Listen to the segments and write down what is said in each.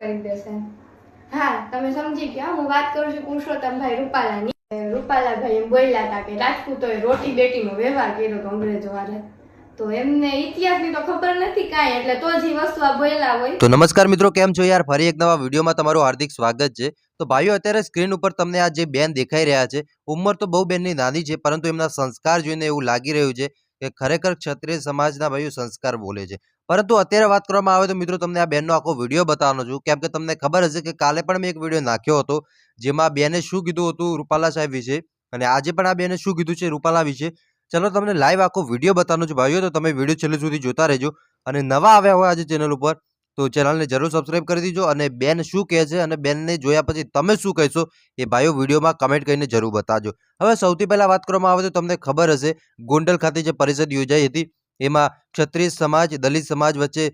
કરી દેશે. હા, તમે સમજી ગયા. હું વાત કરું છું પુરુષોત્તમભાઈ રૂપાલાની. રૂપાલાભાઈ એમ બોલ્યા હતા કે રાજપૂતોએ રોટી બેટીનો વ્યવહાર કર્યો હતો અંગ્રેજો વાળે તો એમને ઇતિહાસની તો ખબર નથી કાંઈ, એટલે તો જ વસ્તુ આ બોલ્યા હોય. તો નમસ્કાર મિત્રો, કેમ છો યાર? ફરી એક નવા વિડીયોમાં તમારું હાર્દિક સ્વાગત છે. તો ભાઈઓ, અત્યારે સ્ક્રીન ઉપર તમને આ જે બેન દેખાઈ રહ્યા છે, ઉંમર તો બહુ બેનની નાની છે, પરંતુ એમના સંસ્કાર જોઈને એવું લાગી રહ્યું છે કે ખરેખર ક્ષત્રિય સમાજના ભાઈઓ સંસ્કાર બોલે છે. પરંતુ અત્યારે વાત કરવામાં આવે તો મિત્રો તમને આ બેનનો આખો વીડિયો બતાવવાનો છું. કેમ કે તમને ખબર હશે કે કાલે પણ મેં એક વીડિયો નાખ્યો હતો, જેમાં બેને શું કીધું હતું રૂપાલા સાહેબ વિશે અને આજે પણ આ બેને શું કીધું છે રૂપાલા વિશે. ચલો તમને લાઈવ આખો વીડિયો બતાવવાનો છું ભાઈઓ, તો તમે વીડિયો છેલ્લે સુધી જોતા રહેજો. અને નવા આવ્યા હોય આજે ચેનલ ઉપર, તો ચેનલને જરૂર સબસ્ક્રાઇબ કરી દીજો અને બેન શું કહે છે અને બેનને જોયા પછી તમે શું કહેશો એ ભાઈઓ વિડીયોમાં કમેન્ટ કરીને જરૂર બતાવજો. હવે સૌથી પહેલાં વાત કરવામાં આવે તો તમને ખબર હશે, ગોંડલ ખાતે જે પરિષદ યોજાઈ હતી એમાં ક્ષત્રિય સમાજ, દલિત સમાજ વચ્ચે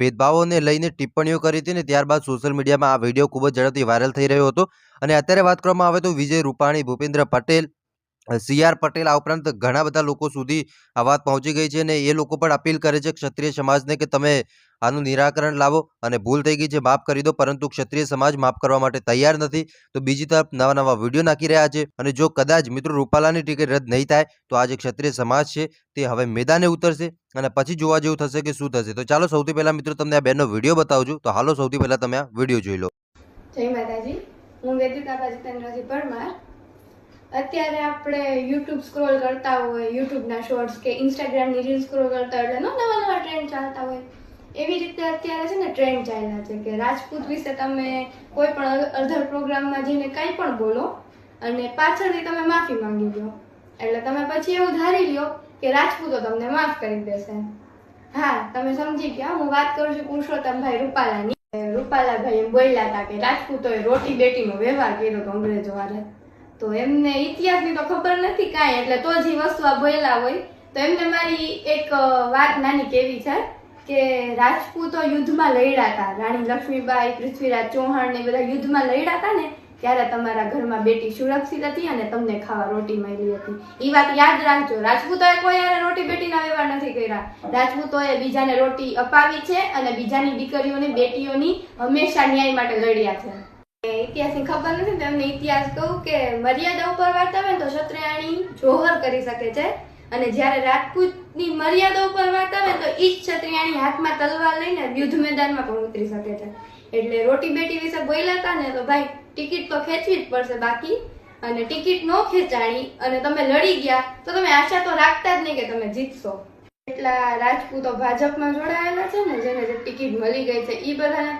ભેદભાવોને લઈને ટિપ્પણીઓ કરી હતી ને ત્યારબાદ સોશિયલ મીડિયામાં આ વીડિયો ખૂબ જ ઝડપથી વાયરલ થઈ રહ્યો હતો. અને અત્યારે વાત કરવામાં આવે તો વિજય રૂપાણી, ભૂપેન્દ્ર પટેલ સી આર પટેલ આ ઉપરાંત ઘણા બધા લોકો સુધી આ વાત પહોંચી ગઈ છે અને એ લોકો પણ અપીલ કરે છે ક્ષત્રિય સમાજને કે તમે આનું નિરાકરણ લાવો અને ભૂલ થઈ ગઈ છે માફ કરી દો, પરંતુ ક્ષત્રિય સમાજ માફ કરવા માટે તૈયાર નથી. તો બીજી તરફ નવા નવા વીડિયો નાખી રહ્યા છે અને જો કદાચ મિત્રો રૂપાલાની ટિકિટ રદ નહીં થાય તો આ જે ક્ષત્રિય સમાજ છે તે હવે મેદાને ઉતરશે અને પછી જોવા જેવું થશે કે શું થશે. તો ચાલો સૌથી પહેલા મિત્રો તમને આ બેનનો વીડિયો બતાવું તો હાલો સૌથી પહેલા તમે આ વીડિયો જોઈ લો. જય માતાજી. હું વેદિકા પરમાર. અત્યારે આપણે યુટ્યુબ સ્ક્રોલ કરતા હોય યુટ્યુબના શોર્ટ્સ કે ઇન્સ્ટાગ્રામની રીલ સ્ક્રોલ કરતા હોય એટલે નવા નવા ટ્રેન્ડ ચાલતા હોય. એવી રીતે અત્યારે છે ને ટ્રેન્ડ ચાલ્યા છે કે રાજપૂત વિશે તમે કોઈ પણ અધર પ્રોગ્રામમાં જઈને કંઈ પણ બોલો અને પાછળથી તમે માફી માંગી લો. એટલે તમે પછી એવું ધારી લ્યો કે રાજપૂતો તમને માફ કરી દેશે. હા, તમે સમજી ગયા, હું વાત કરું છું પુરુષોત્તમભાઈ રૂપાલાની. રૂપાલાભાઈ એમ બોલ્યા હતા કે રાજપૂતોએ રોટી બેટીનો વ્યવહાર કર્યો હતો અંગ્રેજો વાળે તો એમને ઇતિહાસની તો ખબર નથી કાંઈ, એટલે તો જ વસ્તુ આ બોલ્યા હોય. તો એમને મારી એક વાત નાની કેવી છે કે રાજપૂતો યુદ્ધમાં લડ્યા હતા. રાણી લક્ષ્મીબાઈ, પૃથ્વીરાજ ચૌહાણ ને બધા યુદ્ધમાં લડ્યા હતા ને, ત્યારે તમારા ઘરમાં બેટી સુરક્ષિત હતી અને તમને ખાવા રોટી મળી હતી. એ વાત યાદ રાખજો. રાજપૂતોએ કોઈ રોટી બેટીના વ્યવહાર નથી કર્યા. રાજપૂતોએ બીજાને રોટી અપાવી છે અને બીજાની દીકરીઓની બેટીઓની હંમેશા ન્યાય માટે લડ્યા છે. ઇતિહાસની ખબર નથી, તેમને ઇતિહાસ કહું કે મર્યાદા ઉપર વાર્તા ને તો ક્ષત્રિયાણી જોહર કરી શકે છે. અને જ્યારે રાજપૂતની મર્યાદા ઉપર વાર્તા ને તો ઈ જ ક્ષત્રિયાણી હાથમાં તલવાર લઈને યુદ્ધ મેદાનમાં પણ ઉતરી શકે છે. એટલે રોટી બેટી વિશે બોલ્યા હતા ને તો ભાઈ, ટિકિટ તો ખેંચવી જ પડશે બાકી. અને ટિકિટ ન ખેંચાણી અને તમે લડી ગયા, તો તમે આશા તો રાખતા જ નહીં કે તમે જીતશો. એટલા રાજપૂતો ભાજપમાં જોડાયેલા છે ને, જેને જે ટિકિટ મળી ગઈ છે એ બધાને તો